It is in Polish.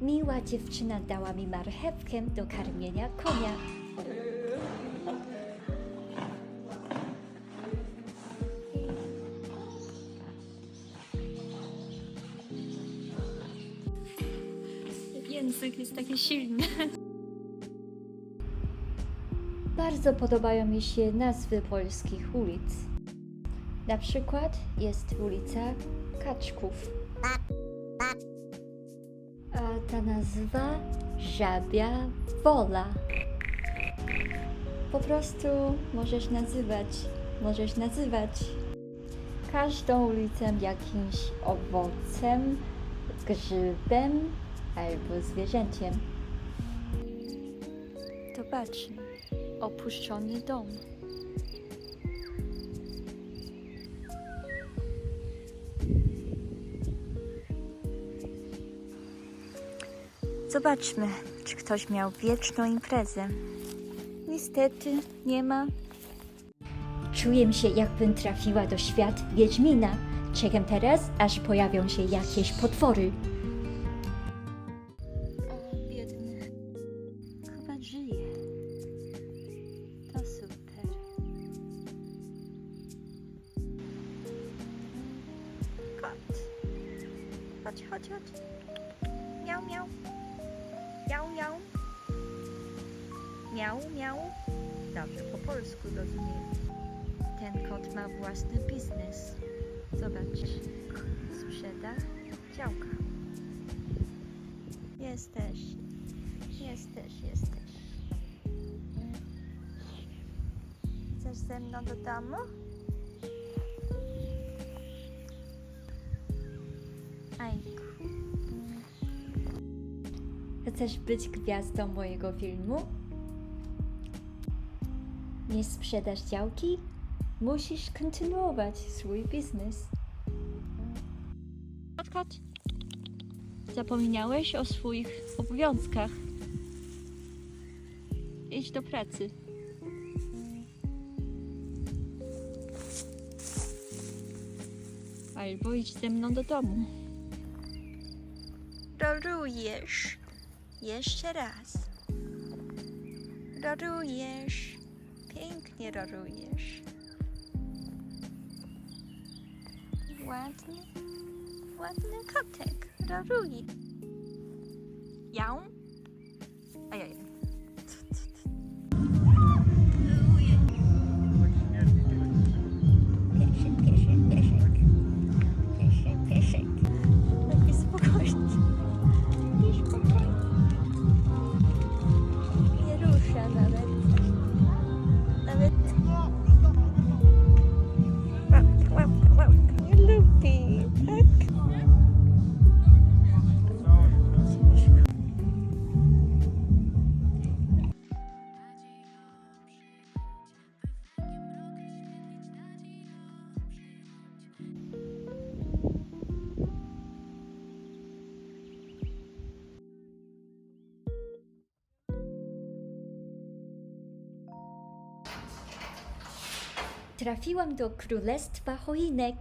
Miła dziewczyna dała mi marchewkę do karmienia konia. Język jest taki silny. Bardzo podobają mi się nazwy polskich ulic. Na przykład jest ulica Kaczków. Ta nazwa Żabia Wola. Po prostu możesz nazywać, możesz nazywać każdą ulicę jakimś owocem, grzybem albo zwierzęciem. Zobaczmy opuszczony dom. Zobaczmy, czy ktoś miał wieczną imprezę. Niestety nie ma. Czuję się, jakbym trafiła do świat Wiedźmina. Czekam teraz, aż pojawią się jakieś potwory. O, biedny. Chyba żyje. To super. Kot. Chodź, chodź, chodź. Miau, miau. Miau, miau. Miau, miau. Dobrze, po polsku rozumiem. Ten kot ma własny biznes. Zobacz. Sprzeda działka. Jesteś. Jesteś, jesteś. Chcesz ze mną do domu? Ajku. Chcesz być gwiazdą mojego filmu? Nie sprzedasz działki? Musisz kontynuować swój biznes. Odkąd? Zapomniałeś o swoich obowiązkach. Idź do pracy. Albo idź ze mną do domu. Rorujesz. Jeszcze raz. Rorujesz. Pięknie rorujesz. Ładny, ładny kotek. Roruje. Ją? Ajaj. Trafiłam do królestwa choinek.